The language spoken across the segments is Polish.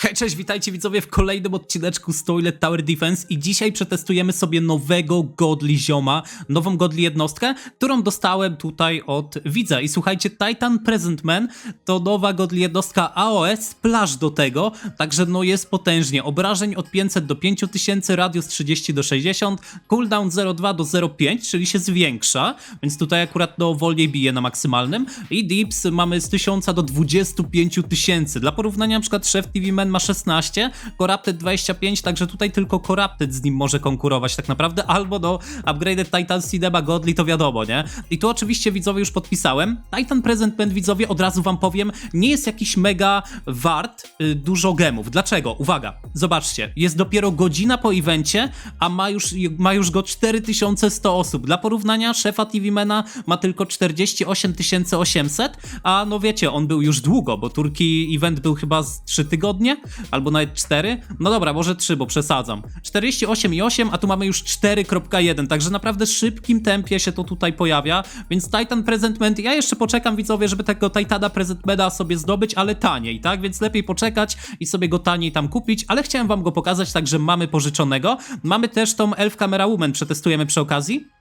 Hej, cześć, witajcie widzowie w kolejnym odcineczku z Toilet Tower Defense i dzisiaj przetestujemy sobie nowego Godly zioma, nową Godly jednostkę, którą dostałem tutaj od widza. I słuchajcie, Titan Present Man to nowa Godly jednostka AOS, splash do tego, także no jest potężnie. Obrażeń od 500 do 5000, radius 30 do 60, cooldown 0,2 do 0,5, czyli się zwiększa, więc tutaj akurat no wolniej bije na maksymalnym. I dips mamy z 1000 do 25 tysięcy. Dla porównania na przykład Chef TV Man ma 16, Corrupted 25, także tutaj tylko Corrupted z nim może konkurować tak naprawdę, albo do Upgraded Titan Cinema Godly, to wiadomo, nie? I tu oczywiście widzowie już podpisałem. Titan Present Band widzowie, od razu wam powiem, nie jest jakiś mega wart y, dużo gemów. Dlaczego? Uwaga, zobaczcie, jest dopiero godzina po evencie, a ma już, ma już go 4100 osób. Dla porównania szefa TV Mena ma tylko 48 800, a no wiecie, on był już długo, bo Turki event był chyba z 3 tygodnie, albo nawet 4. No dobra, może 3, bo przesadzam. 48,8, a tu mamy już 4.1, także naprawdę szybkim tempie się to tutaj pojawia, więc Titan Presentment, ja jeszcze poczekam widzowie, żeby tego Titana Presentmenta sobie zdobyć, ale taniej, tak? Więc lepiej poczekać i sobie go taniej tam kupić, ale chciałem wam go pokazać, także mamy pożyczonego. Mamy też tą Elf Camera Woman, przetestujemy przy okazji.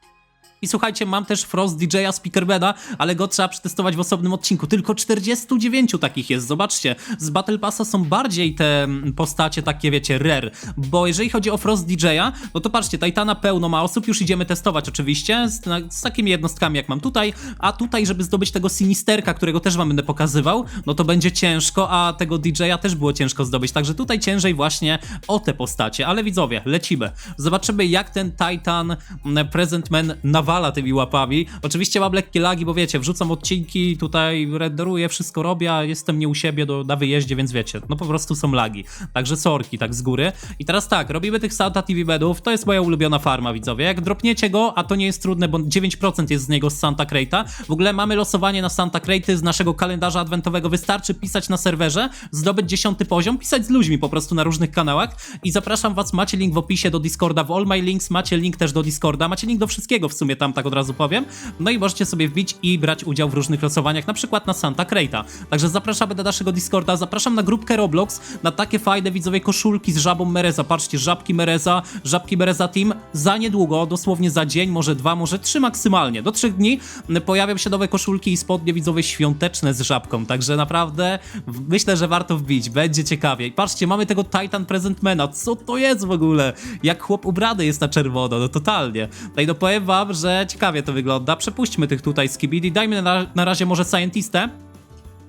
I słuchajcie, mam też Frost DJ-a Speakerbeda, ale go trzeba przetestować w osobnym odcinku. Tylko 49 takich jest, zobaczcie. Z Battle Passa są bardziej te mm, postacie takie, wiecie, rare. Bo jeżeli chodzi o Frost DJ-a, no to patrzcie, Titana pełno ma osób, już idziemy testować oczywiście, z, z takimi jednostkami jak mam tutaj. A tutaj, żeby zdobyć tego Sinisterka, którego też wam będę pokazywał, no to będzie ciężko, a tego DJ-a też było ciężko zdobyć. Także tutaj ciężej właśnie o te postacie. Ale widzowie, lecimy. Zobaczymy, jak ten Titan mm, Present Man nawala tymi łapami. Oczywiście mam lekkie lagi, bo wiecie, wrzucam odcinki, tutaj renderuję, wszystko robię, jestem nie u siebie do, na wyjeździe, więc wiecie, no po prostu są lagi. Także sorki, tak z góry. I teraz tak, robimy tych Santa TV bedów, to jest moja ulubiona farma, widzowie. Jak dropniecie go, a to nie jest trudne, bo 9% jest z niego z Santa Crate'a. W ogóle mamy losowanie na Santa Crate'y z naszego kalendarza adwentowego. Wystarczy pisać na serwerze, zdobyć 10 poziom, pisać z ludźmi po prostu na różnych kanałach i zapraszam was, macie link w opisie do Discorda, w All My Links macie link też do Discorda, macie link do wszystkiego w sumie tam, tak od razu powiem. No i możecie sobie wbić i brać udział w różnych losowaniach, na przykład na Santa Crate'a. Także zapraszamy do naszego Discorda, zapraszam na grupkę Roblox, na takie fajne widzowie koszulki z żabą Mereza. Patrzcie, żabki Mereza, żabki Mereza Team. Za niedługo, dosłownie za dzień, może dwa, może trzy maksymalnie. Do trzech dni pojawią się nowe koszulki i spodnie widzowie świąteczne z żabką. Także naprawdę myślę, że warto wbić, będzie ciekawie. I patrzcie, mamy tego Titan Presentmana. Co to jest w ogóle? Jak chłop ubrany jest na czerwono, no totalnie. No i no powiem wam, że ciekawie to wygląda. Przepuśćmy tych tutaj skibidi. Dajmy na, na razie może Scientistę.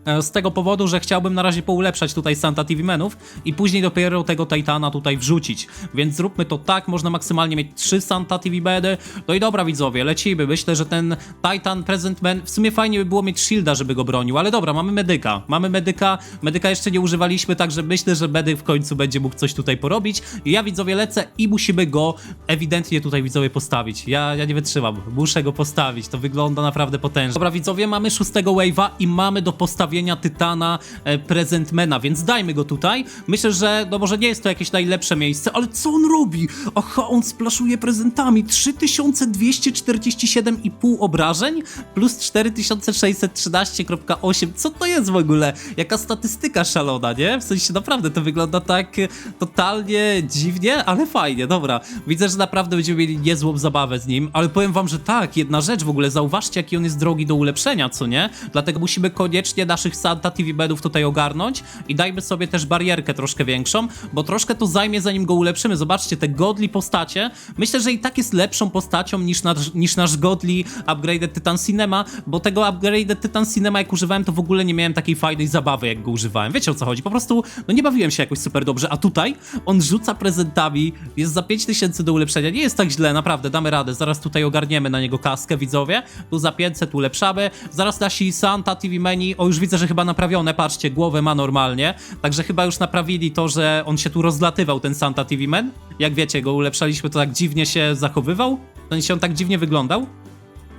E, Z tego powodu, że chciałbym na razie poulepszać tutaj Santa TV menów i później dopiero tego Titana tutaj wrzucić. Więc zróbmy to tak, można maksymalnie mieć 3 Santa TV bedy. No i dobra widzowie, lecimy. Myślę, że ten Titan Present Man, w sumie fajnie by było mieć shielda, żeby go bronił, ale dobra, mamy medyka. Mamy medyka, medyka jeszcze nie używaliśmy, także myślę, że medyk w końcu będzie mógł coś tutaj porobić. Ja widzowie lecę i musimy go ewidentnie tutaj widzowie postawić. Ja, ja nie wytrzymam, muszę go postawić, to wygląda naprawdę potężnie. Dobra widzowie, mamy szóstego wave'a i mamy do postawienia Tytana e, Presentmana, więc dajmy go tutaj. Myślę, że no może nie jest to jakieś najlepsze miejsce, ale co on robi? Aha, on splaszuje prezentami. 3247,5 obrażeń plus 4613,8. Co to jest w ogóle? Jaka statystyka szalona, nie? W sensie naprawdę to wygląda tak e, totalnie dziwnie, ale fajnie, dobra. Widzę, że naprawdę będziemy mieli niezłą zabawę z nim, ale powiem wam, że tak, jedna rzecz w ogóle, zauważcie jaki on jest drogi do ulepszenia, co nie? Dlatego musimy koniecznie naszych Santa TV bedów tutaj ogarnąć i dajmy sobie też barierkę troszkę większą, bo troszkę to zajmie zanim go ulepszymy. Zobaczcie, te godli postacie, myślę, że i tak jest lepszą postacią niż nasz, niż nasz godli Upgraded Titan Cinema, bo tego Upgraded Titan Cinema jak używałem, to w ogóle nie miałem takiej fajnej zabawy jak go używałem. Wiecie o co chodzi? Po prostu, no nie bawiłem się jakoś super dobrze, a tutaj on rzuca prezentami, jest za 5000 do ulepszenia, nie jest tak źle, naprawdę, damy radę. Zaraz tutaj ogarniemy na niego kaskę, widzowie. Tu za 500 ulepszamy. Zaraz nasi Santa TV Menu, o już widzę, że chyba naprawione, patrzcie, głowę ma normalnie. Także chyba już naprawili to, że on się tu rozlatywał, ten Santa TV Man. Jak wiecie, go ulepszaliśmy, to tak dziwnie się zachowywał. W sensie on tak dziwnie wyglądał.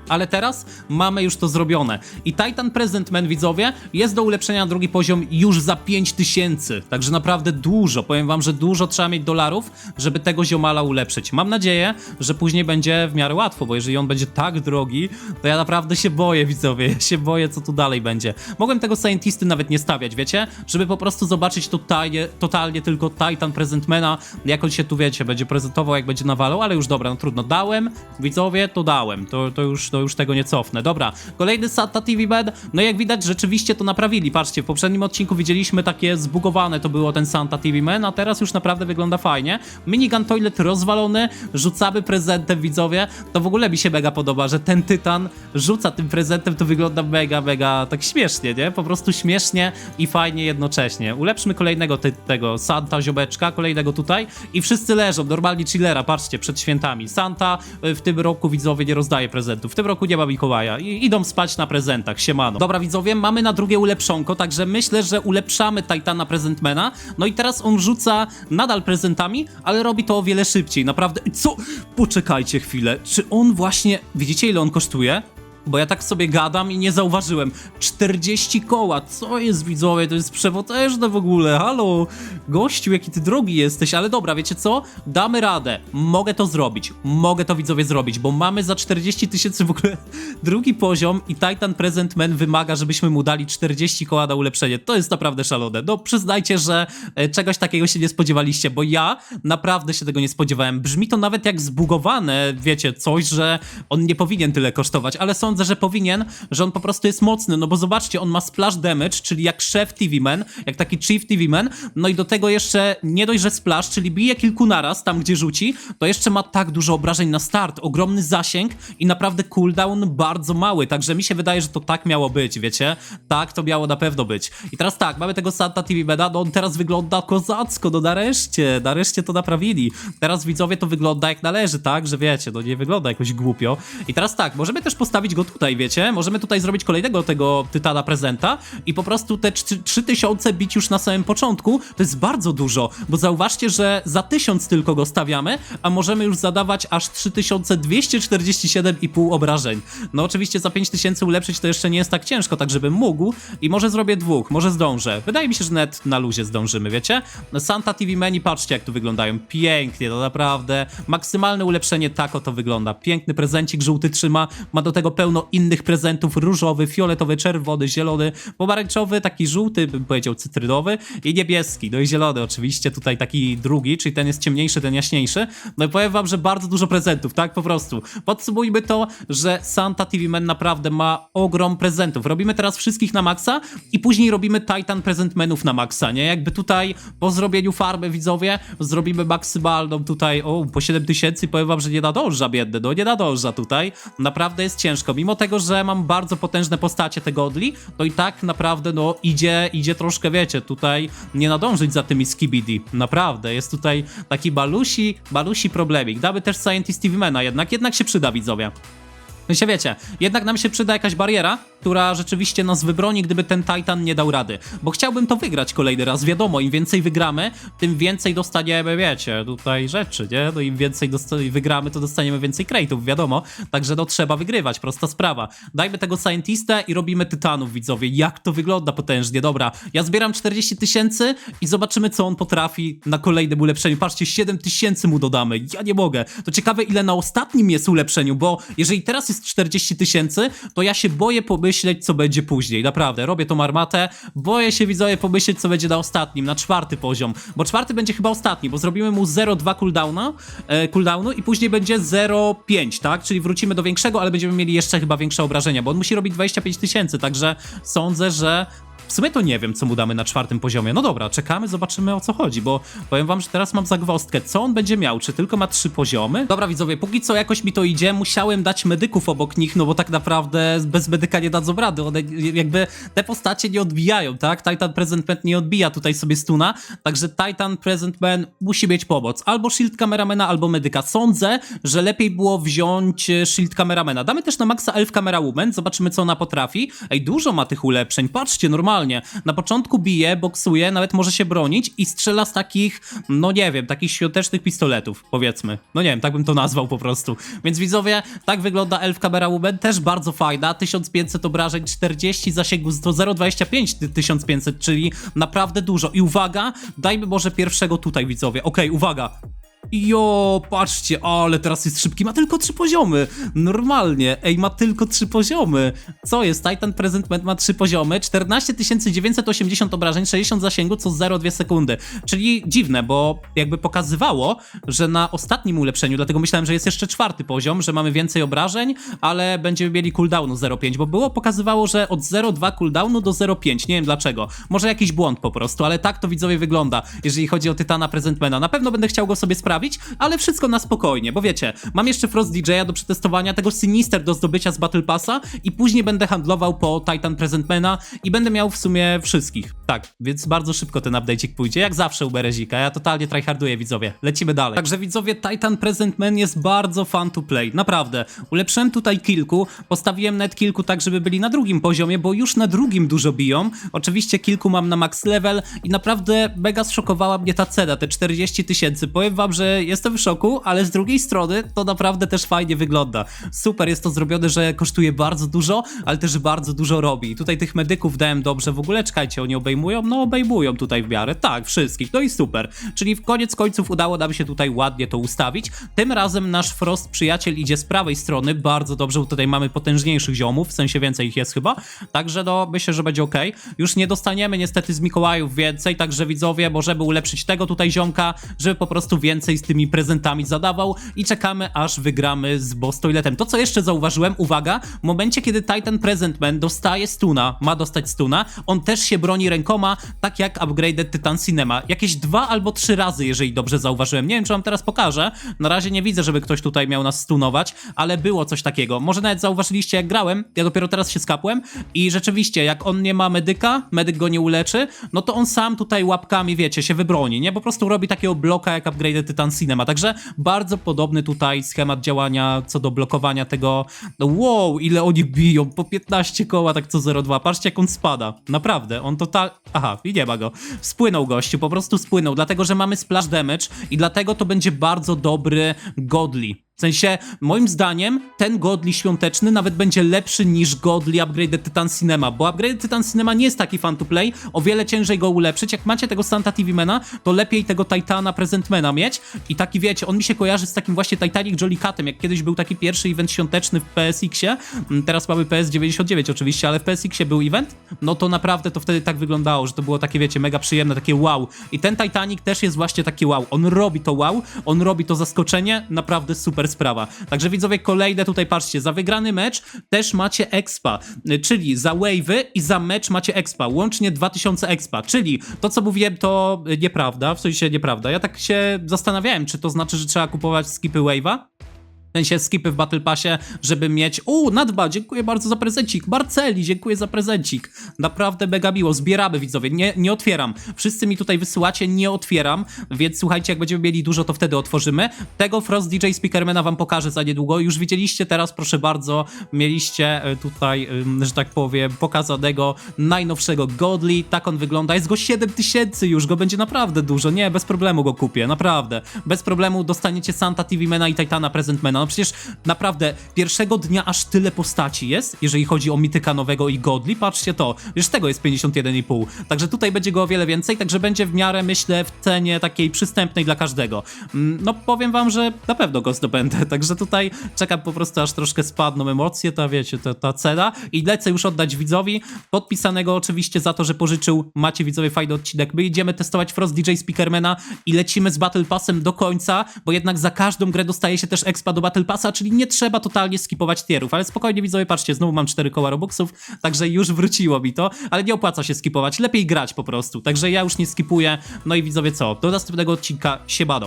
Ale teraz mamy już to zrobione. I Titan Present Man, widzowie, jest do ulepszenia na drugi poziom już za 5000, także naprawdę dużo, powiem wam, że dużo trzeba mieć dolarów, żeby tego ziomala ulepszyć. Mam nadzieję, że później będzie w miarę łatwo, bo jeżeli on będzie tak drogi, to ja naprawdę się boję, widzowie, ja się boję, co tu dalej będzie. Mogłem tego Scientisty nawet nie stawiać, wiecie, żeby po prostu zobaczyć totalnie, totalnie tylko Titan Presentmana, jak on się tu, wiecie, będzie prezentował, jak będzie nawalał, ale już dobra, no trudno, dałem, widzowie, to dałem, to, to, już, to już tego nie cofnę. Dobra, kolejny SATA TV Bed, no jak widać, rzeczywiście to naprawili, patrzcie, w poprzednim odcinku widzieliśmy takie zbugowane to było ten Santa TV Man, a teraz już naprawdę wygląda fajnie. Minigun Toilet rozwalony, rzucamy prezentem, widzowie, to w ogóle mi się mega podoba, że ten Tytan rzuca tym prezentem, to wygląda mega, mega tak śmiesznie, nie? Po prostu śmiesznie i fajnie jednocześnie. Ulepszmy kolejnego ty, tego Santa ziobeczka, kolejnego tutaj i wszyscy leżą, normalnie chillera, patrzcie, przed świętami. Santa y, w tym roku, widzowie, nie rozdaje prezentów, w tym roku nie ma Mikołaja i idą spać na prezentach, siemano. Dobra, widzowie, mamy na drugie ulepszonko, także myślę, że ulepszamy Titana Prezentmana, no i teraz on rzuca nadal prezentami, ale robi to o wiele szybciej, naprawdę. Co? Poczekajcie chwilę, czy on właśnie, widzicie ile on kosztuje? Bo ja tak sobie gadam i nie zauważyłem. 40 koła, co jest widzowie? To jest przepotężne w ogóle. Halo, gościu, jaki ty drogi jesteś, ale dobra, wiecie co? Damy radę. Mogę to zrobić. Mogę to widzowie zrobić, bo mamy za 40 tysięcy w ogóle drugi poziom i Titan Present Man wymaga, żebyśmy mu dali 40 koła na ulepszenie. To jest naprawdę szalone. No przyznajcie, że e, czegoś takiego się nie spodziewaliście, bo ja naprawdę się tego nie spodziewałem. Brzmi to nawet jak zbugowane, wiecie, coś, że on nie powinien tyle kosztować, ale sądzę, że powinien, że on po prostu jest mocny, no bo zobaczcie, on ma splash damage, czyli jak szef TV Man, jak taki chief TV Man, no i do tego jeszcze nie dość, że splash, czyli bije kilku naraz tam, gdzie rzuci, to jeszcze ma tak dużo obrażeń na start, ogromny zasięg i naprawdę cooldown bardzo mały, także mi się wydaje, że to tak miało być, wiecie? Tak to miało na pewno być. I teraz tak, mamy tego Santa TV Meda, no on teraz wygląda kozacko, no nareszcie, nareszcie to naprawili. Teraz widzowie to wygląda jak należy, tak? Że wiecie, no nie wygląda jakoś głupio. I teraz tak, możemy też postawić go tutaj, wiecie? Możemy tutaj zrobić kolejnego tego Tytana prezenta i po prostu te 3000 bić już na samym początku, to jest bardzo dużo, bo zauważcie, że za 1000 tylko go stawiamy, a możemy już zadawać aż 3247,5 obrażeń. No oczywiście za 5000 ulepszyć to jeszcze nie jest tak ciężko, tak żebym mógł i może zrobię dwóch, może zdążę. Wydaje mi się, że net na luzie zdążymy, wiecie? Santa TV Menu, patrzcie jak tu wyglądają, pięknie, to naprawdę maksymalne ulepszenie tako to wygląda. Piękny prezencik, żółty trzyma, ma do tego pełno innych prezentów, różowy, fioletowy, czerwony, zielony, pomarańczowy, taki żółty, bym powiedział cytrynowy i niebieski, no i zielony oczywiście, tutaj taki drugi, czyli ten jest ciemniejszy, ten jaśniejszy. No i powiem wam, że bardzo dużo prezentów, tak po prostu. Podsumujmy to, że Santa TV Man naprawdę ma ogrom prezentów. Robimy teraz wszystkich na maksa i później robimy Titan Present Menów na maksa, nie? Jakby tutaj po zrobieniu farmy, widzowie, zrobimy maksymalną tutaj, o, po 7000 i powiem wam, że nie nadąża biedny, no nie nadąża tutaj. Naprawdę jest ciężko, mimo tego, że mam bardzo potężne postacie te godli, to i tak naprawdę, no, idzie, idzie troszkę, wiecie, tutaj nie nadążyć za tymi skibidi. Naprawdę, jest tutaj taki balusi, balusi problemik. Damy też Scientist TV jednak, jednak się przyda, widzowie. No się wiecie, jednak nam się przyda jakaś bariera, która rzeczywiście nas wybroni, gdyby ten Titan nie dał rady. Bo chciałbym to wygrać kolejny raz, wiadomo, im więcej wygramy, tym więcej dostaniemy, wiecie, tutaj rzeczy, nie? No im więcej wygramy, to dostaniemy więcej crate'ów, wiadomo. Także no trzeba wygrywać, prosta sprawa. Dajmy tego Scientistę i robimy Tytanów, widzowie. Jak to wygląda potężnie, dobra. Ja zbieram 40 tysięcy i zobaczymy, co on potrafi na kolejnym ulepszeniu. Patrzcie, 7 tysięcy mu dodamy, ja nie mogę. To ciekawe, ile na ostatnim jest ulepszeniu, bo jeżeli teraz jest 40 tysięcy, to ja się boję pomyśleć, co będzie później. Naprawdę, robię tą armatę, boję się widzowie pomyśleć, co będzie na ostatnim, na czwarty poziom, bo czwarty będzie chyba ostatni, bo zrobimy mu 0,2 cooldowna, e, cooldownu i później będzie 0,5, tak? Czyli wrócimy do większego, ale będziemy mieli jeszcze chyba większe obrażenia, bo on musi robić 25 tysięcy, także sądzę, że w sumie to nie wiem, co mu damy na czwartym poziomie. No dobra, czekamy, zobaczymy o co chodzi, bo powiem wam, że teraz mam zagwostkę. Co on będzie miał? Czy tylko ma trzy poziomy? Dobra, widzowie, póki co jakoś mi to idzie. Musiałem dać medyków obok nich, no bo tak naprawdę bez medyka nie dadzą rady. One jakby te postacie nie odbijają, tak? Titan Present Man nie odbija tutaj sobie stuna, także Titan Present Man musi mieć pomoc. Albo Shield Cameramana, albo medyka. Sądzę, że lepiej było wziąć e, Shield Cameramana. Damy też na maksa Elf Camera Woman, zobaczymy co ona potrafi. Ej, dużo ma tych ulepszeń, patrzcie, normalnie normalnie. Na początku bije, boksuje, nawet może się bronić i strzela z takich, no nie wiem, takich świątecznych pistoletów, powiedzmy. No nie wiem, tak bym to nazwał po prostu. Więc widzowie, tak wygląda Elf Camera Woman, też bardzo fajna, 1500 obrażeń, 40 zasięgu, to 0,25 ty- 1500, czyli naprawdę dużo. I uwaga, dajmy może pierwszego tutaj widzowie. Okej, uwaga. Jo, patrzcie, ale teraz jest szybki, ma tylko trzy poziomy. Normalnie, ej, ma tylko trzy poziomy. Co jest? Titan Presentment ma trzy poziomy, 14 980 obrażeń, 60 zasięgu, co 0,2 sekundy. Czyli dziwne, bo jakby pokazywało, że na ostatnim ulepszeniu, dlatego myślałem, że jest jeszcze czwarty poziom, że mamy więcej obrażeń, ale będziemy mieli cooldownu 0,5, bo było pokazywało, że od 0,2 cooldownu do 0,5, nie wiem dlaczego. Może jakiś błąd po prostu, ale tak to widzowie wygląda, jeżeli chodzi o Tytana Presentmana. Na pewno będę chciał go sobie sprawić, ale wszystko na spokojnie, bo wiecie, mam jeszcze Frost DJ-a do przetestowania, tego Sinister do zdobycia z Battle Passa i później będę handlował po Titan Presentmana i będę miał w sumie wszystkich. Tak, więc bardzo szybko ten update'ik pójdzie, jak zawsze u Berezika, ja totalnie tryharduję widzowie. Lecimy dalej. Także widzowie, Titan Presentman jest bardzo fun to play, naprawdę. Ulepszyłem tutaj kilku, postawiłem net kilku tak, żeby byli na drugim poziomie, bo już na drugim dużo biją. Oczywiście kilku mam na max level i naprawdę mega zszokowała mnie ta cena, te 40 tysięcy. Powiem wam, że jestem w szoku, ale z drugiej strony to naprawdę też fajnie wygląda. Super jest to zrobione, że kosztuje bardzo dużo, ale też bardzo dużo robi. I tutaj tych medyków dałem dobrze. W ogóle czekajcie, oni obejmują? No obejmują tutaj w miarę. Tak, wszystkich. No i super. Czyli w koniec końców udało nam się tutaj ładnie to ustawić. Tym razem nasz Frost przyjaciel idzie z prawej strony. Bardzo dobrze, bo tutaj mamy potężniejszych ziomów, w sensie więcej ich jest chyba. Także no myślę, że będzie ok. Już nie dostaniemy niestety z Mikołajów więcej, także widzowie, bo żeby ulepszyć tego tutaj ziomka, żeby po prostu więcej z tymi prezentami zadawał i czekamy aż wygramy z Boss Toiletem. To co jeszcze zauważyłem, uwaga, w momencie kiedy Titan Presentman dostaje stuna, ma dostać stuna, on też się broni rękoma, tak jak Upgraded Titan Cinema. Jakieś dwa albo trzy razy, jeżeli dobrze zauważyłem. Nie wiem, czy wam teraz pokażę. Na razie nie widzę, żeby ktoś tutaj miał nas stunować, ale było coś takiego. Może nawet zauważyliście, jak grałem, ja dopiero teraz się skapłem i rzeczywiście, jak on nie ma medyka, medyk go nie uleczy, no to on sam tutaj łapkami, wiecie, się wybroni, nie? Po prostu robi takiego bloka jak Upgraded Titan Cinema. Także bardzo podobny tutaj schemat działania co do blokowania tego. No wow, ile oni biją, po 15 koła, tak co 0,2. Patrzcie, jak on spada. Naprawdę, on total... Aha, i nie ma go. Spłynął gościu, po prostu spłynął, dlatego, że mamy splash damage i dlatego to będzie bardzo dobry godly. W sensie, moim zdaniem, ten Godly świąteczny nawet będzie lepszy niż Godly Upgraded Titan Cinema, bo Upgraded Titan Cinema nie jest taki fan to play, o wiele ciężej go ulepszyć. Jak macie tego Santa TV Mana, to lepiej tego Titana Presentmana mieć. I taki wiecie, on mi się kojarzy z takim właśnie Titanic Jolly Catem, jak kiedyś był taki pierwszy event świąteczny w PSX-ie, Mm, teraz mamy PS99 oczywiście, ale w PSX-ie był event, no to naprawdę to wtedy tak wyglądało, że to było takie wiecie, mega przyjemne, takie wow. I ten Titanic też jest właśnie taki wow, on robi to wow, on robi to zaskoczenie, naprawdę super sprawa. Także widzowie, kolejne tutaj patrzcie, za wygrany mecz też macie expa, y, czyli za wave'y i za mecz macie expa, łącznie 2000 expa, czyli to co mówiłem to y, nieprawda, w sensie nieprawda. Ja tak się zastanawiałem, czy to znaczy, że trzeba kupować skipy wave'a, w sensie skipy w Battle Passie, żeby mieć... U, nadba, dziękuję bardzo za prezencik. Marceli, dziękuję za prezencik. Naprawdę mega miło. Zbieramy, widzowie. Nie, nie otwieram. Wszyscy mi tutaj wysyłacie, nie otwieram, więc słuchajcie, jak będziemy mieli dużo, to wtedy otworzymy. Tego Frost DJ Speakermana wam pokażę za niedługo. Już widzieliście teraz, proszę bardzo, mieliście e, tutaj, że tak powiem, pokazanego najnowszego Godly. Tak on wygląda. Jest go 7000 już, go będzie naprawdę dużo. Nie, bez problemu go kupię, naprawdę. Bez problemu dostaniecie Santa TV Mana i Titana Presentmana. No przecież naprawdę pierwszego dnia aż tyle postaci jest, jeżeli chodzi o Mityka nowego i Godly. Patrzcie to, już tego jest 51,5. Także tutaj będzie go o wiele więcej, także będzie w miarę, myślę, w cenie takiej przystępnej dla każdego. Mm, No powiem wam, że na pewno go zdobędę, także tutaj czekam po prostu aż troszkę spadną emocje, ta wiecie, ta, ta cena i lecę już oddać widzowi, podpisanego oczywiście za to, że pożyczył, macie widzowie fajny odcinek. My idziemy testować Frost DJ Speakermana i lecimy z Battle Passem do końca, bo jednak za każdą grę dostaje się też expa do Battle Passa, czyli nie trzeba totalnie skipować tierów, ale spokojnie widzowie, patrzcie, znowu mam 4 koła Robuxów, także już wróciło mi to, ale nie opłaca się skipować, lepiej grać po prostu, także ja już nie skipuję, no i widzowie co, do następnego odcinka się badą.